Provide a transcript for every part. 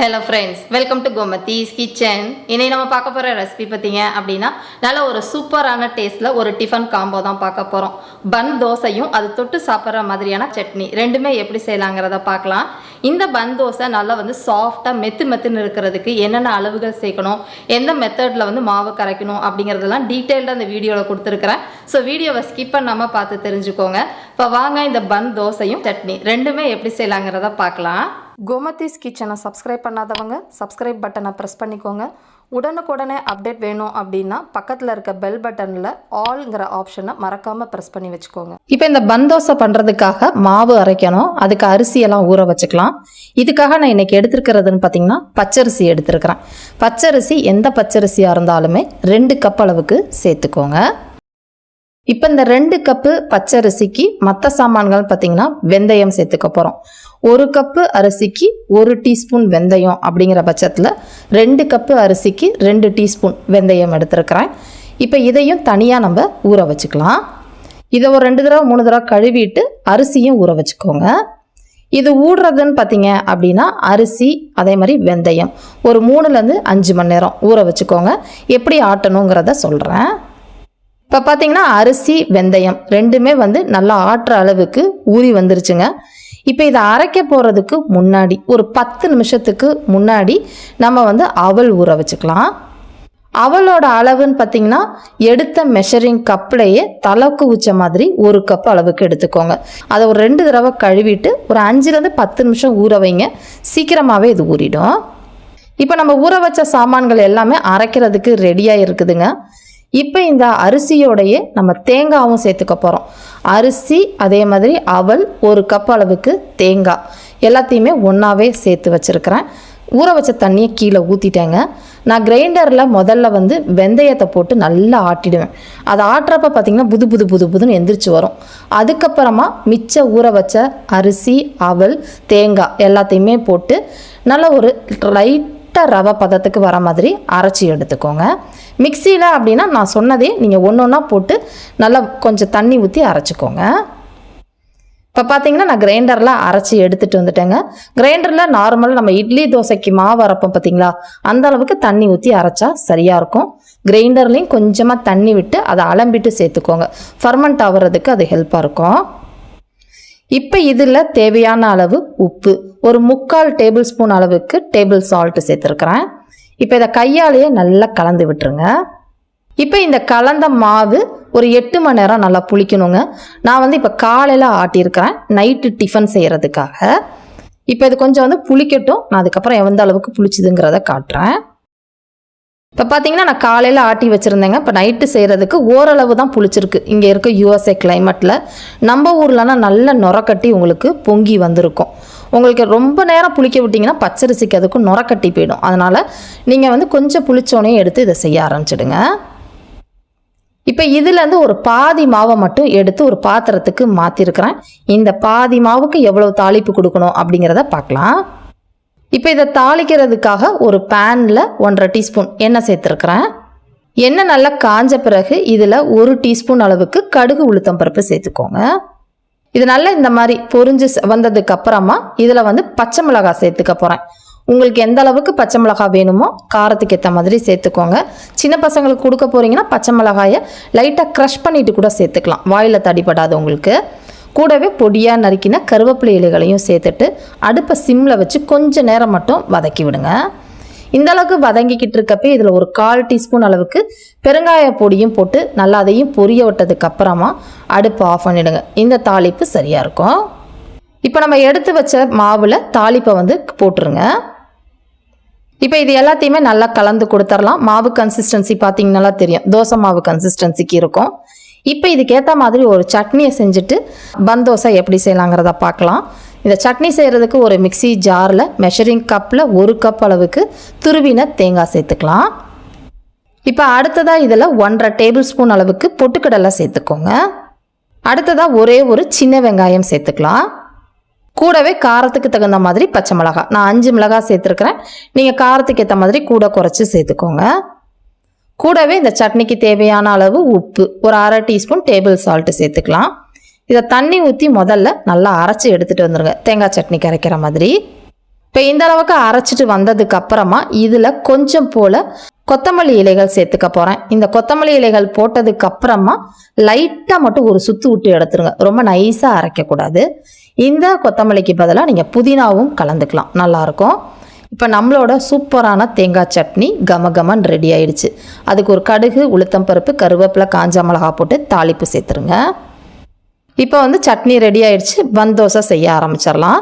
Hello friends welcome to Gomathi's kitchen இன்னைக்கு நம்ம பார்க்க போகிற ரெசிபி பார்த்தீங்க அப்படின்னா நல்ல ஒரு சூப்பரான டேஸ்ட்டில் ஒரு டிஃபன் காம்போ தான் பார்க்க போகிறோம் பன் தோசையும் அது தொட்டு சாப்பிட்ற மாதிரியான சட்னி. ரெண்டுமே எப்படி செய்யலாங்கிறத பார்க்கலாம். இந்த பன் தோசை நல்லா வந்து சாஃப்டாக மெத்து மெத்துன்னு இருக்கிறதுக்கு என்னென்ன அளவுகள் சேர்க்கணும் எந்த மெத்தடில் வந்து மாவு கரைக்கணும் அப்படிங்கிறதெல்லாம் டீட்டெயில்டாக அந்த வீடியோவில் கொடுத்துருக்குறேன். ஸோ வீடியோவை ஸ்கிப் பண்ணாமல் பார்த்து தெரிஞ்சுக்கோங்க. இப்போ வாங்க இந்த பன் தோசையும் சட்னி ரெண்டுமே எப்படி செய்யலாங்கிறத பார்க்கலாம். கோமதிஸ் கிச்சனை சப்ஸ்கிரைப் பண்ணாதவங்க சப்ஸ்கிரைப் பட்டனை ப்ரெஸ் பண்ணிக்கோங்க. உடனுக்குடனே அப்டேட் வேணும் அப்படின்னா பக்கத்தில் இருக்க பெல் பட்டனில் ஆல்ங்கிற ஆப்ஷனை மறக்காமல் ப்ரெஸ் பண்ணி வச்சுக்கோங்க. இப்போ இந்த பந்தோசை பண்ணுறதுக்காக மாவு அரைக்கணும். அதுக்கு அரிசியெல்லாம் ஊற வச்சுக்கலாம். இதுக்காக நான் இன்றைக்கி எடுத்துருக்கிறதுன்னு பார்த்தீங்கன்னா பச்சரிசி எடுத்துருக்கிறேன். பச்சரிசி எந்த பச்சரிசியாக இருந்தாலுமே ரெண்டு கப் அளவுக்கு சேர்த்துக்கோங்க. இப்போ இந்த ரெண்டு கப்பு பச்சரிசிக்கு மற்ற சாமான்கள் பார்த்தீங்கன்னா வெந்தயம் சேர்த்துக்க போகிறோம் ஒரு கப்பு அரிசிக்கு ஒரு டீஸ்பூன் வெந்தயம் அப்படிங்கிற பட்சத்தில் ரெண்டு கப்பு அரிசிக்கு ரெண்டு டீஸ்பூன் வெந்தயம் எடுத்துருக்கிறேன். இப்போ இதையும் தனியாக நம்ம ஊற வச்சுக்கலாம். இதை ஒரு ரெண்டு தடவை மூணு தடவை கழுவிட்டு அரிசியும் ஊற வச்சுக்கோங்க. இது ஊடுறதுன்னு பார்த்தீங்க அப்படின்னா அரிசி அதே மாதிரி வெந்தயம். ஒரு மூணுலேருந்து அஞ்சு மணி நேரம் ஊற வச்சுக்கோங்க. எப்படி ஆட்டணுங்கிறத சொல்கிறேன் இப்போ பார்த்தீங்கன்னா அரிசி வெந்தயம் ரெண்டுமே வந்து நல்லா ஆட்டுற அளவுக்கு ஊறி வந்துருச்சுங்க. இப்போ இதை அரைக்க போகிறதுக்கு முன்னாடி ஒரு பத்து நிமிஷத்துக்கு முன்னாடி நம்ம வந்து அவல் ஊற வச்சுக்கலாம். அவளோட அளவுன்னு பார்த்தீங்கன்னா எடுத்த மெஷரிங் கப்லையே தலைக்கு ஊச்ச மாதிரி ஒரு கப் அளவுக்கு எடுத்துக்கோங்க. அதை ஒரு ரெண்டு தடவை கழுவிட்டு ஒரு அஞ்சுலேருந்து பத்து நிமிஷம் ஊற வைங்க. சீக்கிரமாகவே இது ஊறிடும். இப்போ நம்ம ஊற வச்ச சாமான்கள் எல்லாமே அரைக்கிறதுக்கு ரெடியாக இருக்குதுங்க. இப்போ இந்த அரிசியோடையே நம்ம தேங்காவும் சேர்த்துக்க போகிறோம் அரிசி அதே மாதிரி அவல் ஒரு கப் அளவுக்கு தேங்காய் எல்லாத்தையுமே ஒன்றாவே சேர்த்து வச்சுருக்கிறேன். ஊற வச்ச தண்ணியை கீழே ஊற்றிட்டேங்க நான் கிரைண்டரில் முதல்ல வந்து வெந்தயத்தை போட்டு நல்லா ஆட்டிடுவேன். அதை ஆட்டுறப்ப பார்த்திங்கன்னா புது புது புது புதுன்னு எந்திரிச்சு வரும். அதுக்கப்புறமா மிச்ச ஊற வச்ச அரிசி அவல் தேங்காய் எல்லாத்தையுமே போட்டு நல்ல ஒரு லைட்டாக ரவை பதத்துக்கு வர மாதிரி அரைச்சி எடுத்துக்கோங்க. மிக்சியில் அப்படின்னா நான் சொன்னதே நீங்கள் ஒன்று ஒன்றா போட்டு நல்லா கொஞ்சம் தண்ணி ஊற்றி அரைச்சிக்கோங்க. இப்போ பார்த்தீங்கன்னா நான் கிரைண்டரில் அரைச்சி எடுத்துகிட்டு வந்துட்டேங்க. கிரைண்டரில் நார்மலாக நம்ம இட்லி தோசைக்கு மாவு அரைப்போம் பார்த்தீங்களா அந்த அளவுக்கு தண்ணி ஊற்றி அரைச்சா சரியாக இருக்கும். கிரைண்டர்லேயும் கொஞ்சமாக தண்ணி விட்டு அதை அலம்பிட்டு சேர்த்துக்கோங்க. ஃபர்மெண்ட் ஆகிறதுக்கு அது ஹெல்ப்பாக இருக்கும். இப்போ இதில் தேவையான அளவு உப்பு. ஒரு முக்கால் டேபிள் ஸ்பூன் அளவுக்கு டேபிள் சால்ட்டு சேர்த்துருக்குறேன். இப்போ இதை கையாலேயே நல்லா கலந்து விட்டுருங்க. இப்போ இந்த கலந்த மாவு ஒரு எட்டு மணி நேரம் நல்லா புளிக்கணுங்க. நான் வந்து இப்போ காலையில் ஆட்டியிருக்கிறேன். நைட்டு டிஃபன் செய்கிறதுக்காக இப்போ இது கொஞ்சம் வந்து புளிக்கட்டும். நான் அதுக்கப்புறம் எந்த அளவுக்கு புளிச்சுதுங்கிறத காட்டுறேன். இப்போ பார்த்தீங்கன்னா நான் காலையில் ஆட்டி வச்சுருந்தேங்க. இப்போ நைட்டு செய்கிறதுக்கு ஓரளவு தான் புளிச்சிருக்கு. இங்கே இருக்க யூஎஸ்ஏ கிளைமேட்டில் நம்ம ஊர்லனா நல்ல நுரக்கட்டி உங்களுக்கு பொங்கி வந்திருக்கும். உங்களுக்கு ரொம்ப நேரம் புளிக்க விட்டிங்கன்னா பச்சரிசிக்கு அதுக்கும் நுரக்கட்டி போயிடும். அதனால் நீங்கள் வந்து கொஞ்சம் புளிச்சோனே எடுத்து இதை செய்ய ஆரம்பிச்சிடுங்க. இப்போ இதுலேருந்து ஒரு பாதி மாவை மட்டும் எடுத்து ஒரு பாத்திரத்துக்கு மாற்றிருக்கிறேன் இந்த பாதி மாவுக்கு எவ்வளவு தாளிப்பு கொடுக்கணும் அப்படிங்கிறத பார்க்கலாம். இப்போ இதை தாளிக்கிறதுக்காக ஒரு பேனில் ஒன்றரை டீஸ்பூன் எண்ணெய் சேர்த்துருக்குறேன். எண்ணெய் நல்லா காஞ்ச பிறகு இதில் ஒரு டீஸ்பூன் அளவுக்கு கடுகு உளுத்தம் பருப்பு சேர்த்துக்கோங்க. இதனால இந்த மாதிரி பொரிஞ்சு ச- வந்ததுக்கு அப்புறமா இதில் வந்து பச்சை மிளகாய் சேர்த்துக்க போகிறேன் உங்களுக்கு எந்த அளவுக்கு பச்சை மிளகாய் வேணுமோ காரத்துக்கு ஏற்ற மாதிரி சேர்த்துக்கோங்க. சின்ன பசங்களுக்கு கொடுக்க போகிறீங்கன்னா பச்சை மிளகாயை லைட்டாக க்ரஷ் பண்ணிட்டு கூட சேர்த்துக்கலாம். வாயில் தடிப்படாது உங்களுக்கு. கூடவே பொடியாக நறுக்கின கருவேப்பிலை இலைகளையும் சேர்த்துட்டு அடுப்பை சிம்மில் வச்சு கொஞ்சம் நேரம் மட்டும் வதக்கி விடுங்க. இந்த அளவுக்கு வதங்கிக்கிட்டு இருக்கப்பே இதில் ஒரு கால் டீஸ்பூன் அளவுக்கு பெருங்காய பொடியும் போட்டு நல்லா அதையும் பொரிய விட்டதுக்கு அப்புறமா அடுப்பு ஆஃப் பண்ணிடுங்க. இந்த தாளிப்பு சரியாக இருக்கும். இப்போ நம்ம எடுத்து வச்ச மாவில் தாளிப்பை வந்து போட்டுருங்க. இப்போ இது எல்லாத்தையுமே நல்லா கலந்து கொடுத்துடலாம் மாவு கன்சிஸ்டன்சி பார்த்தீங்கன்னா தெரியும். தோசை மாவு கன்சிஸ்டன்சிக்கு இருக்கும். இப்போ இதுக்கேற்ற மாதிரி ஒரு சட்னியை செஞ்சுட்டு பந்தோசை எப்படி செய்யலாங்கிறத பார்க்கலாம். இந்த சட்னி செய்கிறதுக்கு ஒரு மிக்ஸி ஜாரில் மெஷரிங் கப்பில் ஒரு கப் அளவுக்கு துருவின தேங்காய் சேர்த்துக்கலாம். இப்போ அடுத்ததாக இதில் ஒன்றரை டேபிள் ஸ்பூன் அளவுக்கு பொட்டுக்கடலை சேர்த்துக்கோங்க. அடுத்ததாக ஒரே ஒரு சின்ன வெங்காயம் சேர்த்துக்கலாம். கூடவே காரத்துக்கு தகுந்த மாதிரி பச்சை மிளகாய். நான் அஞ்சு மிளகாய் சேர்த்துருக்கிறேன். நீங்கள் காரத்துக்கு ஏற்ற மாதிரி கூட குறைச்சி சேர்த்துக்கோங்க. கூடவே இந்த சட்னிக்கு தேவையான அளவு உப்பு. ஒரு அரை டீஸ்பூன் டேபிள் சால்ட்டு சேர்த்துக்கலாம். இதை தண்ணி ஊற்றி முதல்ல நல்லா அரைச்சி எடுத்துகிட்டு வந்துடுங்க தேங்காய் சட்னி கரைக்கிற மாதிரி. இப்போ இந்த அளவுக்கு அரைச்சிட்டு வந்ததுக்கு அப்புறமா இதில் கொஞ்சம் போல் கொத்தமல்லி இலைகள் சேர்த்துக்க போகிறேன் இந்த கொத்தமல்லி இலைகள் போட்டதுக்கு அப்புறமா லைட்டாக மட்டும் ஒரு சுத்து விட்டு எடுத்துருங்க. ரொம்ப நைஸாக அரைக்கக்கூடாது இந்த கொத்தமல்லிக்கு பதிலாக நீங்கள் புதினாவும் கலந்துக்கலாம். நல்லாயிருக்கும் இப்போ நம்மளோட சூப்பரான தேங்காய் சட்னி கம கமன் ரெடி ஆயிடுச்சு. அதுக்கு ஒரு கடுகு உளுத்தம் பருப்பு கருவேப்பிலை காஞ்ச மிளகா போட்டு தாளிப்பு சேர்த்துருங்க. இப்போ வந்து சட்னி ரெடி ஆயிடுச்சு. பன் தோசை செய்ய ஆரம்பிச்சிடலாம்.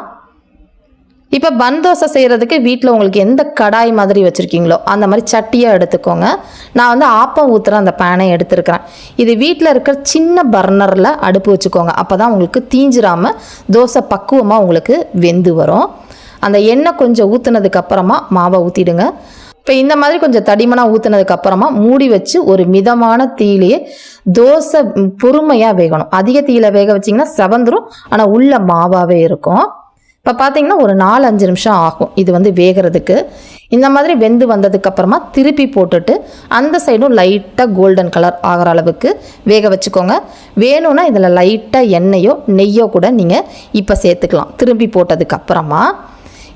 இப்போ பன் தோசை செய்கிறதுக்கு வீட்டில் உங்களுக்கு எந்த கடாய் மாதிரி வச்சுருக்கீங்களோ அந்த மாதிரி சட்டியாக எடுத்துக்கோங்க. நான் வந்து ஆப்பம் ஊற்றுற அந்த பேனை எடுத்துருக்கிறேன். இது வீட்டில் இருக்கிற சின்ன பர்னரில் அடுப்பு வச்சுக்கோங்க. அப்போ தான் உங்களுக்கு தீஞ்சிராமல் தோசை பக்குவமாக உங்களுக்கு வெந்து வரும். அந்த எண்ணெய் கொஞ்சம் ஊற்றுனதுக்கு அப்புறமா மாவை ஊற்றிடுங்க இப்போ இந்த மாதிரி கொஞ்சம் தடிமனாக ஊற்றுனதுக்கு அப்புறமா மூடி வச்சு ஒரு மிதமான தீயிலேயே தோசை பொறுமையாக வேகணும். அதிக தீயில வேக வச்சிங்கன்னா செவந்துரும். ஆனால் உள்ள மாவாகவே இருக்கும். இப்போ பார்த்தீங்கன்னா ஒரு நாலு அஞ்சு நிமிஷம் ஆகும் இது வந்து வேகிறதுக்கு. இந்த மாதிரி வெந்து வந்ததுக்கப்புறமா திருப்பி போட்டுட்டு அந்த சைடும் லைட்டாக கோல்டன் கலர் ஆகிற அளவுக்கு வேக வச்சுக்கோங்க. வேணும்னா இதில் லைட்டாக எண்ணெயோ நெய்யோ கூட நீங்கள் இப்போ சேர்த்துக்கலாம். திருப்பி போட்டதுக்கப்புறமா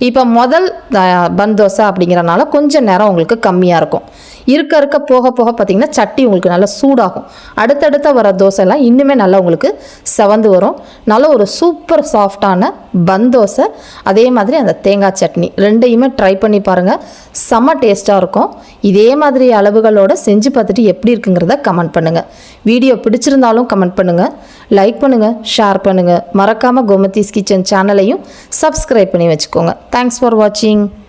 இப்போ முதல் அஹ், பன் தோசை அப்படிங்கிறனால கொஞ்சம் நேரம் உங்களுக்கு கம்மியாக இருக்கும். இருக்க இருக்க போக போக பார்த்தீங்கன்னா சட்டி உங்களுக்கு நல்லா சூடாகும். அடுத்தடுத்த வர தோசைலாம் இன்னுமே நல்லா உங்களுக்கு செவந்து வரும். நல்ல ஒரு சூப்பர் சாஃப்டான பன் தோசை. அதே மாதிரி அந்த தேங்காய் சட்னி ரெண்டையுமே ட்ரை பண்ணி பாருங்கள் செம்ம டேஸ்ட்டாக இருக்கும். இதே மாதிரி அளவுகளோடு செஞ்சு பார்த்துட்டு எப்படி இருக்குங்கிறத கமெண்ட் பண்ணுங்கள் வீடியோ பிடிச்சிருந்தாலும் கமெண்ட் பண்ணுங்கள் லைக் பண்ணுங்கள் ஷேர் பண்ணுங்கள் மறக்காமல் கோமதிஸ் கிச்சன் சேனலையும் சப்ஸ்கிரைப் பண்ணி வச்சுக்கோங்க. தேங்க்ஸ் ஃபார் வாட்சிங்